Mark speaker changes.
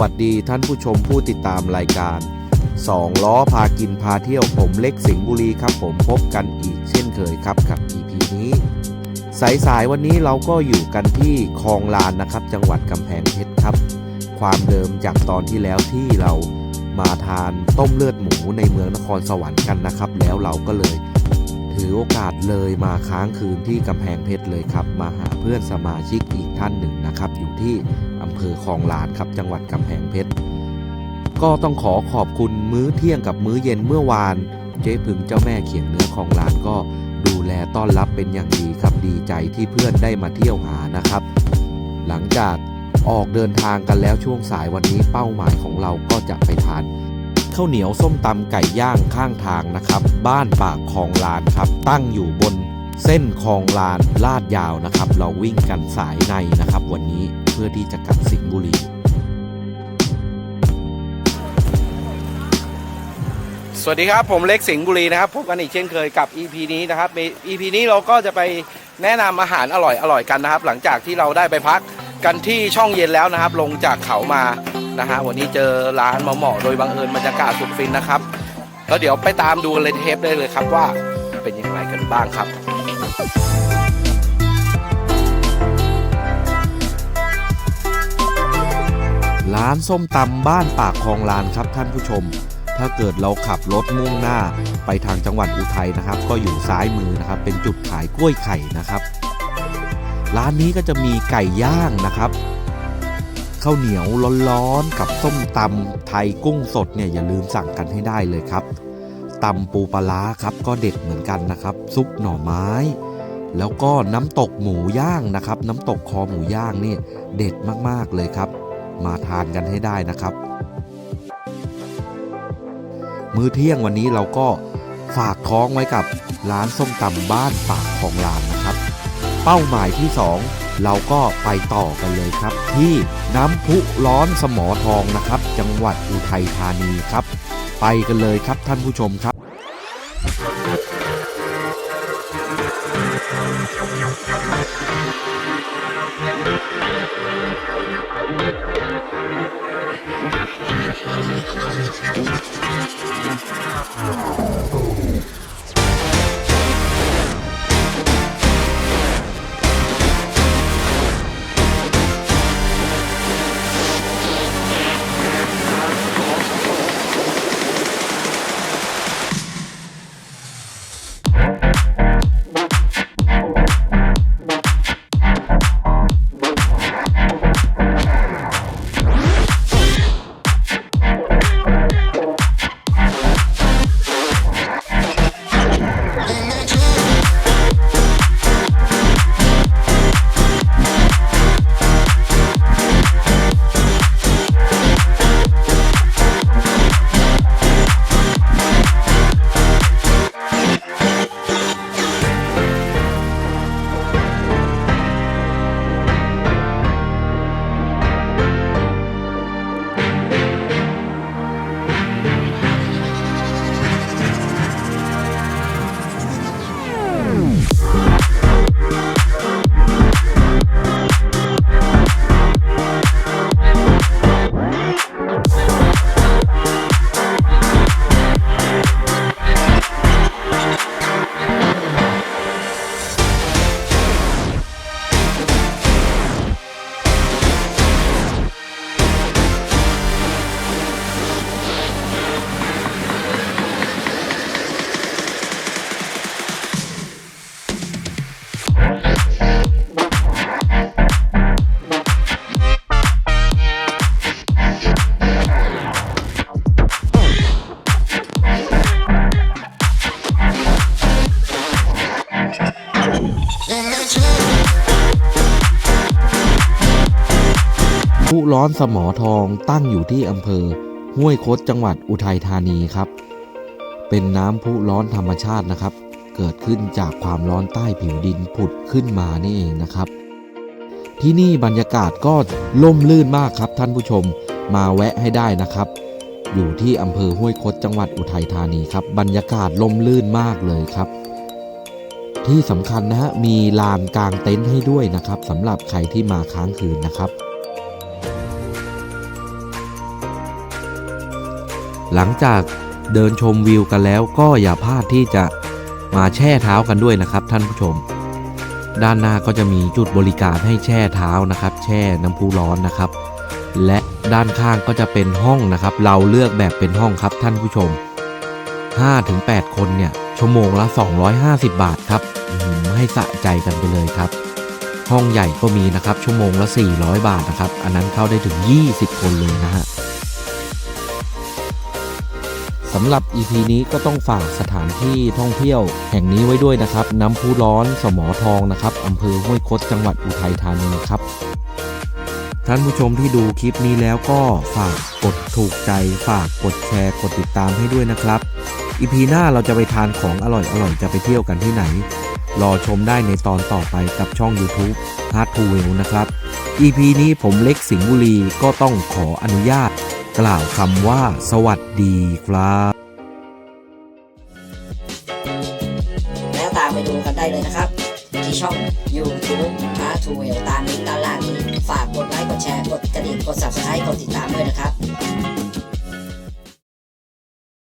Speaker 1: วัสดีท่านผู้ชมผู้ติดตามรายการสองล้อพากินพาเที่ยวผมเล็กสิงห์บุรีครับ ผมพบกันอีกเช่นเคยครับกับ EP นี้ สายๆวันนี้เราก็อยู่กันที่คลองลานนะครับ จังหวัดกำแพงเพชรครับ ความเดิมจากตอนที่แล้วที่เรามาทานต้มเลือดหมูในเมืองนครสวรรค์กันนะครับ แล้วเราก็เลย ถือโอกาสเลยมาค้างคืนที่กำแพงเพชรเลยครับ มาหาเพื่อนสมาชิกอีกท่านหนึ่งนะครับ อยู่ที่อำเภอคลองลานครับจังหวัดกำแพงเพชรก็ต้องขอขอบคุณมื้อเที่ยงกับมื้อเย็นเมื่อวาน เจ๊พึงเจ้าแม่เขียงเนื้อคลองลานก็ดูแลต้อนรับเป็นอย่างดีครับดีใจที่เพื่อนได้มาเที่ยวหานะครับ หลังจากออกเดินทางกันแล้วช่วงสายวันนี้เป้าหมายของเราก็จะไปทาน ข้าวเหนียวส้มตำไก่ย่างข้างทางนะครับ บ้านปากคลองลานครับ ตั้งอยู่บนเส้นคลองลานลาดยาวนะครับ เราวิ่งกันสายในนะครับ วันนี้เพื่อที่จะกลับสิงห์บุรี
Speaker 2: สวัสดีครับ ผมเล็กสิงห์บุรีนะครับพบกันอีกเช่นเคยกับ EP นี้นะครับ EP นี้เราก็จะไปแนะนำอาหารอร่อยอร่อยกันนะครับ หลังจากที่เราได้ไปพักกันที่ช่องเย็นแล้วนะครับ ลงจากเขามา นะฮะวันนี้เจอร้านเหมาะโดยบังเอิญบรรยากาศสุดฟินนะครับแล้วเดี๋ยวไปตามดูเลยเทปได้เลยครับว่าเป็นยังไงกันบ้างครับ
Speaker 1: ร้านส้มตำบ้านปากคลองลานครับท่านผู้ชม ถ้าเกิดเราขับรถมุ่งหน้าไปทางจังหวัดอุทัยนะครับ ก็อยู่ซ้ายมือนะครับ เป็นจุดขายกล้วยไข่นะครับ ร้านนี้ก็จะมีไก่ย่างนะครับ ข้าวเหนียวร้อนๆกับส้มตำไทยกุ้งสดเนี่ยอย่าลืมสั่งกันให้ได้เลยครับตำปูปลาครับก็เด็ดเหมือนกันนะครับ ซุปหน่อไม้ แล้วก็น้ำตกหมูย่างนะครับ น้ำตกคอหมูย่างนี่เด็ดมากๆเลยครับ มาทานกันให้ได้นะครับ มื้อเที่ยงวันนี้เราก็ฝากท้องไว้กับร้านส้มตำบ้านปากของลานนะครับ เป้าหมายที่ 2 เราก็ไปต่อกันเลยครับ ที่น้ำพุร้อนสมอทองนะครับ จังหวัดอุทัยธานีครับ ไปกันเลยครับท่านผู้ชมครับ ร้อนสมอทองตั้งอยู่ที่อำเภอ ห้วยคดจังหวัดอุทัยธานีครับ เป็นน้ำพุร้อนธรรมชาตินะครับ เกิดขึ้นจากความร้อนใต้ผิวดินผุดขึ้นมานี่เองนะครับ ที่นี่บรรยากาศก็ล่มลื่นมากครับท่านผู้ชมมาแวะให้ได้นะครับ อยู่ที่อำเภอห้วยคดจังหวัดอุทัยธานีครับบรรยากาศล่มลื่นมากเลยครับที่สำคัญนะฮะมีลานกลางเต็นท์ให้ด้วยนะครับสำหรับใครที่มาค้างคืนนะครับ หลังจากเดินชมวิวกันแล้วก็อย่าพลาดที่จะมาแช่เท้ากันด้วยนะครับ ท่านผู้ชม ด้านหน้าก็จะมีจุดบริการให้แช่เท้านะครับ แช่น้ำพุร้อนนะครับ และด้านข้างก็จะเป็นห้องนะครับ เราเลือกแบบเป็นห้องครับท่านผู้ชม 5-8 คนเนี่ยชั่วโมงละ 250 บาทครับให้สะใจกันไปเลยครับ ห้องใหญ่ก็มีนะครับชั่วโมงละ 400 บาทนะครับ อันนั้นเข้าได้ถึง 20 คนเลยนะฮะ สำหรับ EP นี้ก็ต้องฝากสถานที่ท่องเที่ยว แห่งนี้ไว้ด้วยนะครับ น้ำพุร้อนสมอทองนะครับอำเภอห้วยคดจังหวัดอุทัยธานีครับ ท่านผู้ชมที่ดูคลิปนี้แล้วก็ฝากกดถูกใจ ฝากกดแชร์กดติดตามให้ด้วยนะครับอีพีหน้าเราจะไปทานของอร่อยๆจะไปเที่ยวกันที่ไหน รอชมได้ในตอนต่อไปกับช่อง YouTube Hard to w e l l นะครับ EP นี้ผมเล็กสิงห์บุรีก็ต้องขออนุญาต กล่าวคำว่า สวัสดีครับ
Speaker 3: แล้วตามไปดูกันได้เลยนะครับ ที่ช่อง YouTube มาทูเวลตามลิงก์ด้านล่างนี้ ฝากกดไลค์กดแชร์กดกระดิ่งกด Subscribe กดติดตามด้วยนะครับ